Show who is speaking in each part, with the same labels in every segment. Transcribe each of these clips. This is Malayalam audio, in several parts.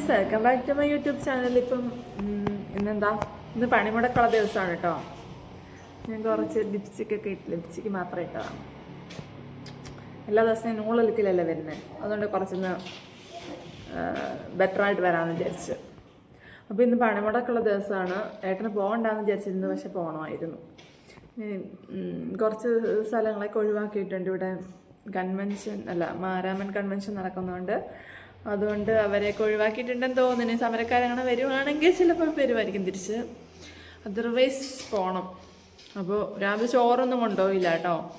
Speaker 1: Friends welcome back to my YouTube channel ഇപ്പം ഇന്നെന്താ? ഇന്ന് പണിമുടക്കുള്ള ദിവസമാണ് കേട്ടോ. ഞാൻ കുറച്ച് ലിപ്സ്റ്റിക് ഒക്കെ ഇട്ട് ലിപ്സ്റ്റിക് മാത്രമേ ഇട്ടതാണ്. എല്ലാ ദിവസവും നൂൽ ലുക്കിലല്ലേ വരുന്നത് അതുകൊണ്ട് കുറച്ചൊന്ന് ബെറ്റർ ആയിട്ട് വരാമെന്ന് വിചാരിച്ച്. അപ്പോൾ ഇന്ന് പണിമുടക്കുള്ള ദിവസമാണ്. ഏട്ടന് പോകണ്ടെന്ന് വിചാരിച്ചിരുന്നു പക്ഷെ പോകണമായിരുന്നു കുറച്ച് സ്ഥലങ്ങളൊക്കെ ഒഴിവാക്കിയിട്ടുണ്ട്. ഇവിടെ കൺവെൻഷൻ അല്ല മാരാമൻ കൺവെൻഷൻ നടക്കുന്നതുകൊണ്ട് അതുകൊണ്ട് അവരെയൊക്കെ ഒഴിവാക്കിയിട്ടുണ്ടെന്ന് തോന്നുന്നു. സമരക്കാരങ്ങനെ വരുവാണെങ്കിൽ ചിലപ്പോൾ വരുമായിരിക്കും തിരിച്ച്. അതർവൈസ് പോകണം അപ്പോൾ രാവിലെ ചോറൊന്നും കൊണ്ടുപോയില്ല കേട്ടോ.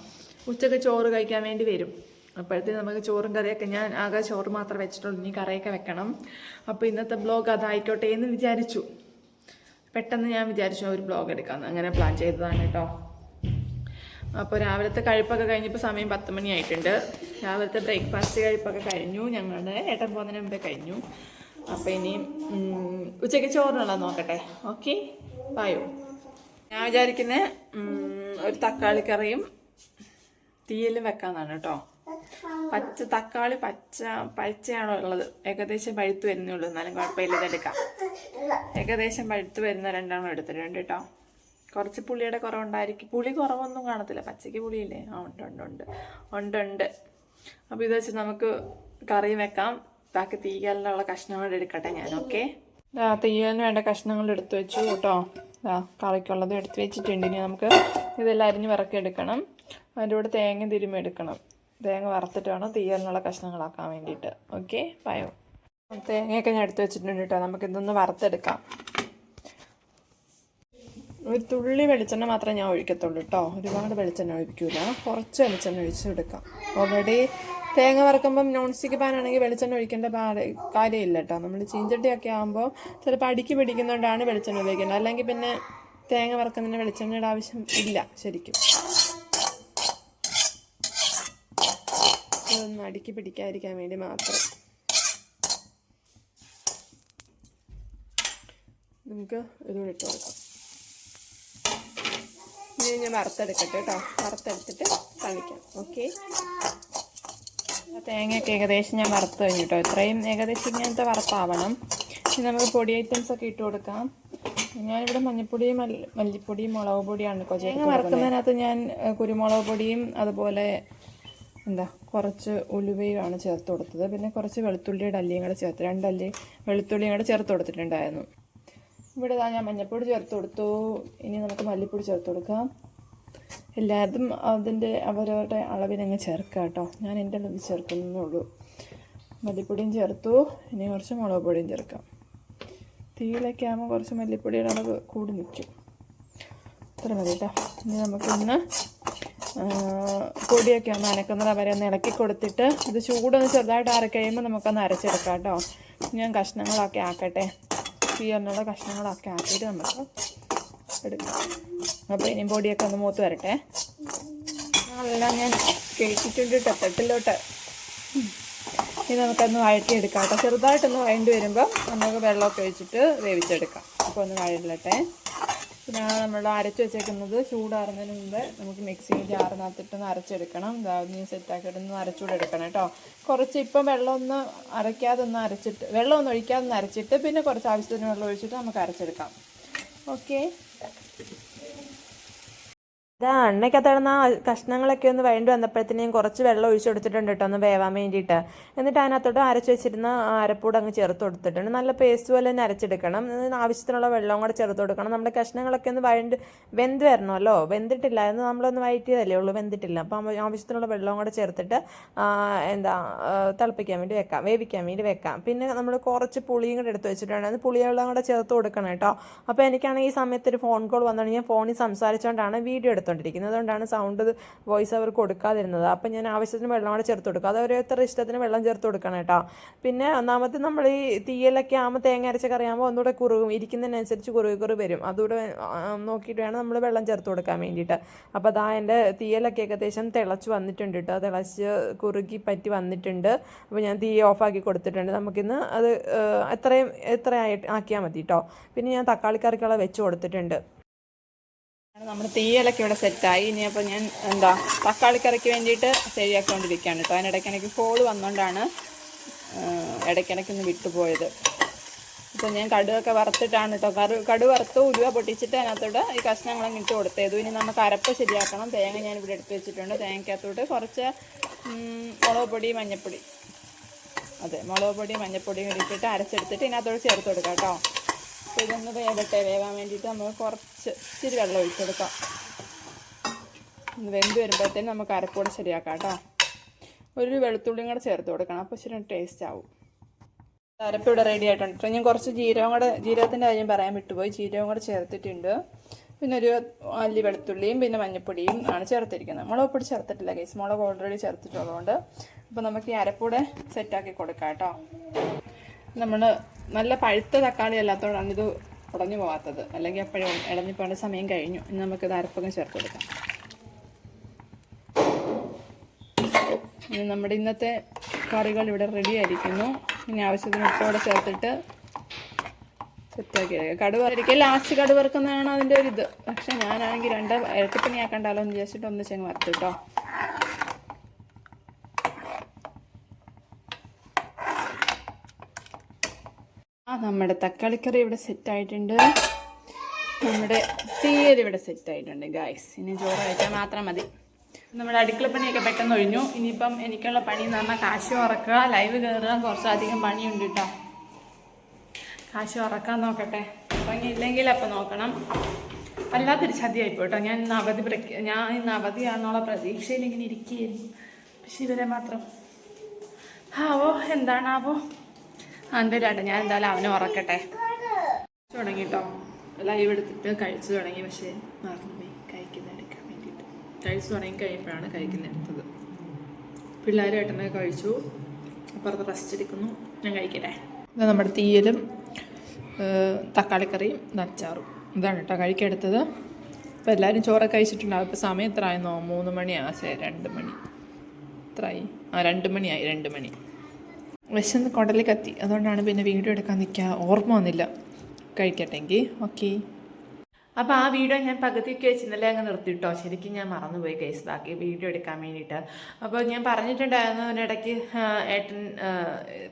Speaker 1: ഉച്ചയ്ക്ക് ചോറ് കഴിക്കാൻ വേണ്ടി വരും. അപ്പോഴത്തേക്ക് നമുക്ക് ചോറും കറിയൊക്കെ ഞാൻ ആകെ ചോറ് മാത്രം വെച്ചിട്ടുള്ളൂ. ഇനി കറിയൊക്കെ വെക്കണം. അപ്പോൾ ഇന്നത്തെ ബ്ലോഗ് അതായിക്കോട്ടെ എന്ന് വിചാരിച്ചു. പെട്ടെന്ന് ഞാൻ വിചാരിച്ചു ഒരു ബ്ലോഗ് എടുക്കാമെന്ന് അങ്ങനെ പ്ലാൻ ചെയ്തതാണ് കേട്ടോ. അപ്പോൾ രാവിലത്തെ കഴിപ്പൊക്കെ കഴിഞ്ഞപ്പോൾ സമയം പത്ത് മണിയായിട്ടുണ്ട്. രാവിലത്തെ ബ്രേക്ക്ഫാസ്റ്റ് കഴിപ്പൊക്കെ കഴിഞ്ഞു. ഞങ്ങളുടെ ഏട്ടൻ പോകുന്നതിന് മുമ്പേ കഴിഞ്ഞു. അപ്പോൾ ഇനി ഉച്ചയ്ക്ക് ചോറിനുള്ള നോക്കട്ടെ. ഓക്കെ? പായോ ഞാൻ വിചാരിക്കുന്നത് ഒരു തക്കാളി കറിയും തീയലും വെക്കാന്നാണ് കേട്ടോ. പച്ച തക്കാളി പച്ച പഴുച്ചയാണോ ഉള്ളത്? ഏകദേശം പഴുത്ത് വരുന്നേ ഉള്ളൂ. എന്നാലും കുഴപ്പമില്ല ഇതെടുക്കാം. ഏകദേശം പഴുത്ത് വരുന്ന രണ്ടെണ്ണം എടുത്തിട്ടുണ്ട് കേട്ടോ. കുറച്ച് പുളിയുടെ കുറവുണ്ടായിരിക്കും. പുളി കുറവൊന്നും കാണത്തില്ല. പച്ചയ്ക്ക് പുളിയില്ലേ? ആ ഉണ്ട് ഉണ്ട് ഉണ്ട്. ഉണ്ട് ഉണ്ട്. അപ്പോൾ ഇത് വെച്ച് നമുക്ക് കറി വെക്കാം. ബാക്കി തീയലിനുള്ള കഷ്ണങ്ങൾ എടുക്കട്ടെ ഞാൻ ഓക്കെ? തീയലിന് വേണ്ട കഷ്ണങ്ങൾ എടുത്തു വെച്ചു കേട്ടോ. കറിക്കുള്ളത് എടുത്ത് വെച്ചിട്ടുണ്ട്. ഇനി നമുക്ക് ഇതെല്ലാം അരിഞ്ഞ് വിറക്കി എടുക്കണം. അതിന്റെ കൂടെ തേങ്ങ തിരുമ്മി എടുക്കണം. തേങ്ങ വറുത്തിട്ട് വേണം തീയലിനുള്ള കഷ്ണങ്ങളാക്കാൻ വേണ്ടിയിട്ട്. ഓക്കെ? പായോ തേങ്ങയൊക്കെ ഞാൻ എടുത്ത് വെച്ചിട്ടുണ്ട് കേട്ടോ. നമുക്കിതൊന്ന് വറുത്തെടുക്കാം. ഒരു തുള്ളി വെളിച്ചെണ്ണ മാത്രമേ ഞാൻ ഒഴിക്കത്തുള്ളൂ കേട്ടോ. ഒരുപാട് വെളിച്ചെണ്ണ ഒഴിക്കൂല. കുറച്ച് വെളിച്ചെണ്ണ ഒഴിച്ചെടുക്കാം. ഓൾറെഡി തേങ്ങ വറക്കുമ്പം നോൺ സ്റ്റിക്ക് പാനാണെങ്കിൽ വെളിച്ചെണ്ണ ഒഴിക്കേണ്ട കാര്യമില്ല കേട്ടോ. നമ്മൾ ചീഞ്ചട്ടിയൊക്കെ ആകുമ്പോൾ ചിലപ്പോൾ അടിക്ക് പിടിക്കുന്നതുകൊണ്ടാണ് വെളിച്ചെണ്ണ ഉപയോഗിക്കേണ്ടത്. അല്ലെങ്കിൽ പിന്നെ തേങ്ങ വറക്കുന്നതിന് വെളിച്ചെണ്ണയുടെ ആവശ്യം ഇല്ല ശരിക്കും. ഇതൊന്നും അടിക്ക് പിടിക്കാതിരിക്കാൻ വേണ്ടി മാത്രം. നമുക്ക് ഇതുകൂടെ ഇട്ട് കൊടുക്കാം. ഞാൻ വറുത്തെടുക്കട്ടെ കേട്ടോ. വറുത്തെടുത്തിട്ട് കാണിക്കാം ഓക്കെ തേങ്ങയൊക്കെ ഏകദേശം ഞാൻ വറുത്ത് കഴിഞ്ഞു കേട്ടോ. ഇത്രയും ഏകദേശം ഇങ്ങനത്തെ വറുത്താവണം. ഇനി നമുക്ക് പൊടി ഐറ്റംസ് ഒക്കെ ഇട്ട് കൊടുക്കാം. ഞാനിവിടെ മഞ്ഞൾപ്പൊടിയും മല്ലി- മല്ലിപ്പൊടിയും മുളക് പൊടിയാണ് കേട്ടോ തേങ്ങ വറുക്കുന്നതിനകത്ത് ഞാൻ കുരുമുളക് പൊടിയും അതുപോലെ എന്താ കുറച്ച് ഉലുവയുമാണ് ചേർത്ത് കൊടുത്തത്. പിന്നെ കുറച്ച് വെളുത്തുള്ളിയുടെ അല്ലിയും കൂടെ ചേർത്ത് രണ്ടല്ലി വെളുത്തുള്ളിയും കൂടെ ചേർത്ത് കൊടുത്തിട്ടുണ്ടായിരുന്നു. ഇവിടെ ഞാൻ മഞ്ഞൾപ്പൊടി ചേർത്ത് കൊടുത്തു. ഇനി നമുക്ക് മല്ലിപ്പൊടി ചേർത്ത് കൊടുക്കാം. എല്ലാതും അതിന്റെ അവരവരുടെ അളവിനങ്ങ് ചേർക്കാം കേട്ടോ. ഞാൻ എന്റെ അളവിൽ ചേർക്കുന്നുള്ളൂ. മല്ലിപ്പൊടിയും ചേർത്തു. ഇനി കുറച്ച് മുളക് പൊടിയും ചേർക്കാം. തീയിലൊക്കെ ആകുമ്പോൾ കുറച്ച് മല്ലിപ്പൊടിയുടെ അളവ് കൂടി നിൽക്കും അത്ര മതി കേട്ടോ. ഇനി നമുക്കൊന്ന് പൊടിയൊക്കെ ഒന്ന് അനക്കുന്നത് വരെ ഒന്ന് ഇളക്കി കൊടുത്തിട്ട് ഇത് ചൂടൊന്ന് ചെറുതായിട്ട് അരക്കഴിയുമ്പോൾ നമുക്കൊന്ന് അരച്ചെടുക്കാം കേട്ടോ. ഞാൻ കഷ്ണങ്ങളൊക്കെ ആക്കട്ടെ. തീയറിനുള്ള കഷ്ണങ്ങളൊക്കെ ആക്കിയിട്ട് നമുക്ക് എടുക്കാം. അപ്പോൾ ഇനിയും പൊടിയൊക്കെ ഒന്ന് മൂത്ത് വരട്ടെ. എല്ലാം ഞാൻ കേട്ടിട്ടുണ്ട് കേട്ടോ തട്ടിലോട്ട്. ഇനി നമുക്കൊന്ന് വഴറ്റിയെടുക്കാം കേട്ടോ. ചെറുതായിട്ടൊന്ന് വഴണ്ടി വരുമ്പോൾ നമുക്ക് വെള്ളമൊക്കെ ഒഴിച്ചിട്ട് വേവിച്ചെടുക്കാം. അപ്പോൾ ഒന്ന് വഴലട്ടെ പിന്നെ നമ്മൾ അരച്ച് വെച്ചേക്കുന്നത്. ചൂടാറുന്നതിന് മുമ്പ് നമുക്ക് മിക്സി ജാറിനകത്തിട്ടൊന്ന് അരച്ചെടുക്കണം. ഇതാവുന്ന സെറ്റാക്കിയിട്ട് ഒന്ന് അരച്ചുകൂടെ എടുക്കണം കേട്ടോ. കുറച്ച് ഇപ്പം വെള്ളം ഒന്ന് അരയ്ക്കാതെ ഒന്ന് അരച്ചിട്ട് വെള്ളം ഒന്ന് ഒഴിക്കാതെ ഒന്ന് അരച്ചിട്ട് പിന്നെ കുറച്ച് ആവശ്യത്തിന് വെള്ളം ഒഴിച്ചിട്ട് നമുക്ക് അരച്ചെടുക്കാം. ഓക്കെ ഇതാ എണ്ണയ്ക്കകത്തിടുന്ന കഷ്ണങ്ങളൊക്കെ ഒന്ന് വേണ്ടി വന്നപ്പോഴത്തേനും കുറച്ച് വെള്ളം ഒഴിച്ചു കൊടുത്തിട്ടുണ്ട് കേട്ടോ ഒന്ന് വേവാൻ വേണ്ടിയിട്ട്. എന്നിട്ട് അതിനകത്തോട്ട് അരച്ച് വെച്ചിരുന്ന അരപ്പൂട് അങ്ങ് ചേർത്ത് കൊടുത്തിട്ടുണ്ട്. നല്ല പേസ്റ്റ് പോലെ തന്നെ അരച്ചെടുക്കണം. ആവശ്യത്തിനുള്ള വെള്ളവും കൂടെ ചേർത്ത് കൊടുക്കണം. നമ്മുടെ കഷ്ണങ്ങളൊക്കെ ഒന്ന് വഴണ്ട് വെന്ത് വരണമല്ലോ? വെന്തിട്ടില്ല. എന്ന് നമ്മളൊന്ന് വഴറ്റിയതല്ലേ ഉള്ളൂ വെന്തിട്ടില്ല. അപ്പം ആവശ്യത്തിനുള്ള വെള്ളവും കൂടെ ചേർത്തിട്ട് എന്താ ആ, തിളപ്പിക്കാൻ വേണ്ടി വെക്കാം വേവിക്കാൻ വേണ്ടി വെക്കാം. പിന്നെ നമ്മൾ കുറച്ച് പുളിയും കൂടെ എടുത്ത് അത് പുളിവെള്ളം കൂടെ ചേർത്ത് കൊടുക്കണം കേട്ടോ. അപ്പോൾ എനിക്കാണെങ്കിൽ ഈ സമയത്ത് ഒരു ഫോൺ കോൾ വന്നുകൊണ്ട് ഞാൻ ഫോണിൽ സംസാരിച്ചുകൊണ്ടാണ് വീഡിയോ എടുത്തുകൊണ്ടിരിക്കുന്നത് അതുകൊണ്ടാണ് സൗണ്ട് വോയിസ് അവർ കൊടുക്കാതിരുന്നത്. അപ്പം ഞാൻ ആവശ്യത്തിന് വെള്ളം കൂടെ ചേർത്ത് കൊടുക്കും. അത് ഓരോരുത്തരുടെ ഇഷ്ടത്തിന് വെള്ളം ചേർത്ത് കൊടുക്കണം കേട്ടോ. പിന്നെ ഒന്നാമത് നമ്മൾ ഈ തീയലൊക്കെ ആകുമ്പോൾ തേങ്ങ അരച്ച കറിയാകുമ്പോൾ ഒന്നുകൂടെ കുറുകും. ഇരിക്കുന്നതിനനുസരിച്ച് കുറുകി കുറി വരും. അതുകൂടെ നോക്കിയിട്ട് വേണം നമ്മൾ വെള്ളം ചേർത്ത് കൊടുക്കാൻ വേണ്ടിയിട്ട്. അപ്പോൾ അതാ എന്റെ തീയലൊക്കെ ഏകദേശം തിളച്ച് വന്നിട്ടുണ്ട് കേട്ടോ. തിളച്ച് കുറുകി പറ്റി വന്നിട്ടുണ്ട്. അപ്പോൾ ഞാൻ തീ ഓഫാക്കി കൊടുത്തിട്ടുണ്ട്. നമുക്കിന്ന് അത് എത്രയും എത്രയായിട്ട് ആക്കിയാൽ മതി കേട്ടോ. പിന്നെ ഞാൻ തക്കാളി കറിക്കുള്ള വെച്ച് കൊടുത്തിട്ടുണ്ട്. നമ്മുടെ തീയലൊക്കെ ഇവിടെ സെറ്റായി ഇനി അപ്പോൾ ഞാൻ എന്താ തക്കാളി കറിക്ക് വേണ്ടിയിട്ട് ശരിയാക്കിക്കൊണ്ടിരിക്കുകയാണ് കേട്ടോ അതിനിടയ്ക്ക് എനിക്ക് കോൾ വന്നുകൊണ്ടാണ് ഇടയ്ക്കിടയ്ക്കൊന്ന് വിട്ടുപോയത് ഇപ്പം ഞാൻ കടുവൊക്കെ വറുത്തിട്ടാണ് കേട്ടോ കറു കടു വറുത്ത് ഉലുവ പൊട്ടിച്ചിട്ട് അതിനകത്തോട്ട് ഈ കഷ്ണങ്ങളും ഇട്ട് കൊടുത്തേതു. ഇനി നമുക്ക് അരപ്പ് ശരിയാക്കണം. തേങ്ങ ഞാൻ ഇവിടെ എടുത്ത് വെച്ചിട്ടുണ്ട്. തേങ്ങയ്ക്കകത്തോട്ട് കുറച്ച് മുളക് പൊടി മഞ്ഞൾപ്പൊടി അതെ മുളക് പൊടി കൂടി ഇട്ടിട്ട് അരച്ചെടുത്തിട്ട് ഇതിനകത്തോട്ട് ചേർത്ത് കൊടുക്കാം കേട്ടോ അപ്പോൾ ഇതൊന്ന് വേവട്ടെ വേവാൻ വേണ്ടിയിട്ട് നമ്മൾ കുറച്ച് ഇച്ചിരി വെള്ളം ഒഴിച്ചെടുക്കാം. വെന്ത് വരുമ്പോഴത്തേനും നമുക്ക് അരപ്പൂടെ ശരിയാക്കാം കേട്ടോ. ഒരു വെളുത്തുള്ളിയും കൂടെ ചേർത്ത് കൊടുക്കണം അപ്പോൾ ശരി ടേസ്റ്റ് ആവും. അരപ്പ് ഇവിടെ റെഡി ആയിട്ടുണ്ട് ഞാൻ കുറച്ച് ജീരകം കൂടെ ജീരകത്തിന്റെ കാര്യം പറയാൻ വിട്ടുപോയി. ജീരകം കൂടെ ചേർത്തിട്ടുണ്ട്. പിന്നെ ഒരു അല്ലി വെളുത്തുള്ളിയും പിന്നെ മഞ്ഞൾപ്പൊടിയും ആണ് ചേർത്തിരിക്കുന്നത്. മുളക് പൊടി ചേർത്തിട്ടില്ല കേസ് മുളക് ഓൾറെഡി ചേർത്തിട്ടുള്ളതുകൊണ്ട്. അപ്പോൾ നമുക്ക് ഈ അരപ്പൂടെ സെറ്റാക്കി കൊടുക്കാം കേട്ടോ. നമ്മൾ നല്ല പഴുത്ത തക്കാളി അല്ലാത്തതുകൊണ്ടാണ് ഇത് ഉടഞ്ഞു പോകാത്തത് അല്ലെങ്കിൽ എപ്പോഴും ഇടഞ്ഞു പോകേണ്ട സമയം കഴിഞ്ഞു. ഇനി നമുക്കിത് അരപ്പൊക്കെ ചേർത്ത് കൊടുക്കാം. ഇനി നമ്മുടെ ഇന്നത്തെ കറികൾ ഇവിടെ റെഡി ആയിരിക്കുന്നു. ഇനി ആവശ്യത്തിന് ഉപ്പോടെ ചേർത്തിട്ട് സെറ്റാക്കി എടുക്കുക കടുവ ഒരിക്കൽ ലാസ്റ്റ് കടുവ വറുക്കുന്നതാണ് അതിന്റെ ഒരു ഇത്. പക്ഷെ ഞാനാണെങ്കിൽ രണ്ട് ഇരട്ടിപ്പണിയാക്കണ്ടാലോ എന്ന് വിചാരിച്ചിട്ട് ഒന്ന് ചെങ്ങ് വറുത്തു കേട്ടോ നമ്മുടെ തക്കാളിക്കറി ഇവിടെ സെറ്റായിട്ടുണ്ട് നമ്മുടെ തീയൽ ഇവിടെ സെറ്റായിട്ടുണ്ട് ഗായ്സ് ഇനി ചോറ് കഴിച്ചാൽ മാത്രം മതി. നമ്മുടെ അടുക്കള പണിയൊക്കെ പെട്ടെന്ന് ഒഴിഞ്ഞു. ഇനിയിപ്പം എനിക്കുള്ള പണി എന്ന് പറഞ്ഞാൽ കാശ് ഉറക്കുക ലൈവ് കയറുക കുറച്ചധികം പണിയുണ്ട് കേട്ടോ കാശ് ഉറക്കാൻ നോക്കട്ടെ. ഇല്ലെങ്കിൽ അപ്പം നോക്കണം. വല്ലാത്തൊരു ചതിയായിപ്പോട്ടോ ഞാൻ ഇന്ന് അവധി പ്രഖ്യാ ഞാൻ ഇന്ന് അവധിയാണെന്നുള്ള പ്രതീക്ഷയിൽ ഇങ്ങനെ ഇരിക്കുകയായിരുന്നു. പക്ഷെ ഇവരെ മാത്രം ആവോ എന്താണാവോ? എന്തായാലും ഞാൻ എന്തായാലും അവനെ ഉറക്കട്ടെ. തുടങ്ങിട്ടോ. ലൈവ് എടുത്തിട്ട് കഴിച്ചു തുടങ്ങി പക്ഷേ മറന്നുപോയി കഴിക്കുന്ന എടുക്കാൻ വേണ്ടിയിട്ട്. കഴിച്ചു തുടങ്ങി കഴിയുമ്പോഴാണ് കഴിക്കുന്ന എടുത്തത്. പിള്ളേരും ഏട്ടനെ കഴിച്ചു. അപ്പുറത്ത് റെസ്റ്റ് എടുക്കുന്നു. ഞാൻ കഴിക്കട്ടെ. ഇത് നമ്മുടെ തീയലും തക്കാളിക്കറിയും നച്ചാറും ഇതാണ് കേട്ടോ കഴിക്കെടുത്തത്. അപ്പോൾ എല്ലാവരും ചോറൊക്കെ കഴിച്ചിട്ടുണ്ടാവും ഇപ്പോൾ സമയം എത്ര ആയെന്നോ മൂന്ന് മണിയാ ശരി രണ്ട് മണി. എത്രയായി? ആ രണ്ട് മണിയായി രണ്ട് മണി. വിശന്ന് കുടൽ കത്തി. അതുകൊണ്ടാണ് പിന്നെ വീഡിയോ എടുക്കാൻ നിൽക്കുക. ഓർമ്മ വന്നില്ല. കഴിക്കട്ടെങ്കിൽ. ഓക്കെ. അപ്പോൾ ആ വീഡിയോ ഞാൻ പകുതിക്ക് വെച്ച് ഇന്നലെ അങ്ങ് നിർത്തിയിട്ടോ ശരിക്കും ഞാൻ മറന്നുപോയി കേസ് ബാക്കി വീഡിയോ എടുക്കാൻ വേണ്ടിയിട്ട്. അപ്പോൾ ഞാൻ പറഞ്ഞിട്ടുണ്ടായിരുന്നു അതിനിടയ്ക്ക് ആ, ഏട്ടൻ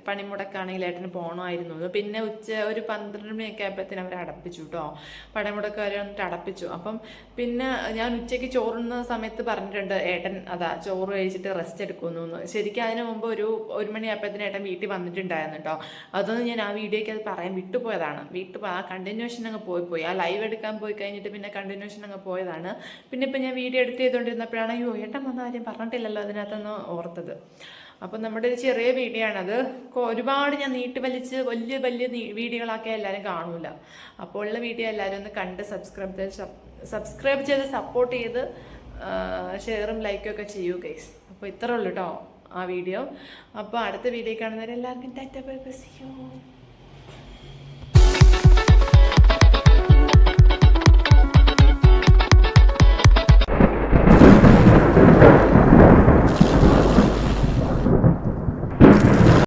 Speaker 1: പണിമുടക്കാണെങ്കിൽ ഏട്ടന് പോകണമായിരുന്നു പിന്നെ ഉച്ച ഒരു പന്ത്രണ്ട് മണിയൊക്കെ ആയപ്പോഴത്തേനും അവർ അടപ്പിച്ചു കേട്ടോ പണിമുടക്കാർ വന്നിട്ട് അടപ്പിച്ചു. അപ്പം പിന്നെ ഞാൻ ഉച്ചയ്ക്ക് ചോറുന്ന സമയത്ത് പറഞ്ഞിട്ടുണ്ട് ഏട്ടൻ അതാ ചോറ് കഴിച്ചിട്ട് റെസ്റ്റ് എടുക്കുന്നു ശരിക്കും അതിന് മുമ്പ് ഒരു ഒരു മണിയായപ്പോഴത്തേനും ഏട്ടൻ വീട്ടിൽ വന്നിട്ടുണ്ടായിരുന്നു കേട്ടോ അതൊന്നും ഞാൻ ആ വീഡിയോയ്ക്ക് അത് പറയാൻ വിട്ടുപോയതാണ്. വീട്ടിൽ ആ കണ്ടിന്യൂഷൻ അങ്ങ് പോയി പോയി. ആ ലൈവ് എടുക്കാൻ പോയി കഴിഞ്ഞിട്ട് പിന്നെ കണ്ടിന്യൂഷൻ അങ്ങ് പോയതാണ്. പിന്നെ ഇപ്പം ഞാൻ വീഡിയോ എഡിറ്റ് ചെയ്തുകൊണ്ടിരുന്നപ്പോഴാണ് അയ്യോ ഏട്ടൻ വന്ന കാര്യം പറഞ്ഞിട്ടില്ലല്ലോ അതിനകത്തൊന്ന് ഓർത്തത്. അപ്പം നമ്മുടെ ഒരു ചെറിയ വീഡിയോ ആണത്. ഒരുപാട് ഞാൻ നീട്ടി വലിച്ച് വലിയ വലിയ വീഡിയോകളൊക്കെ എല്ലാവരും കാണൂല. അപ്പോൾ ഉള്ള വീഡിയോ എല്ലാവരും ഒന്ന് കണ്ട് സബ്സ്ക്രൈബ് ചെയ്ത് സബ്സ്ക്രൈബ് ചെയ്ത് സപ്പോർട്ട് ചെയ്ത് ഷെയറും ലൈക്കും ഒക്കെ ചെയ്യൂ ഗൈസ് അപ്പോൾ ഇത്രേ ഉള്ളൂ കേട്ടോ ആ വീഡിയോ അപ്പോൾ അടുത്ത video കാണുന്നവരെല്ലാവർക്കും tata bye bye see you.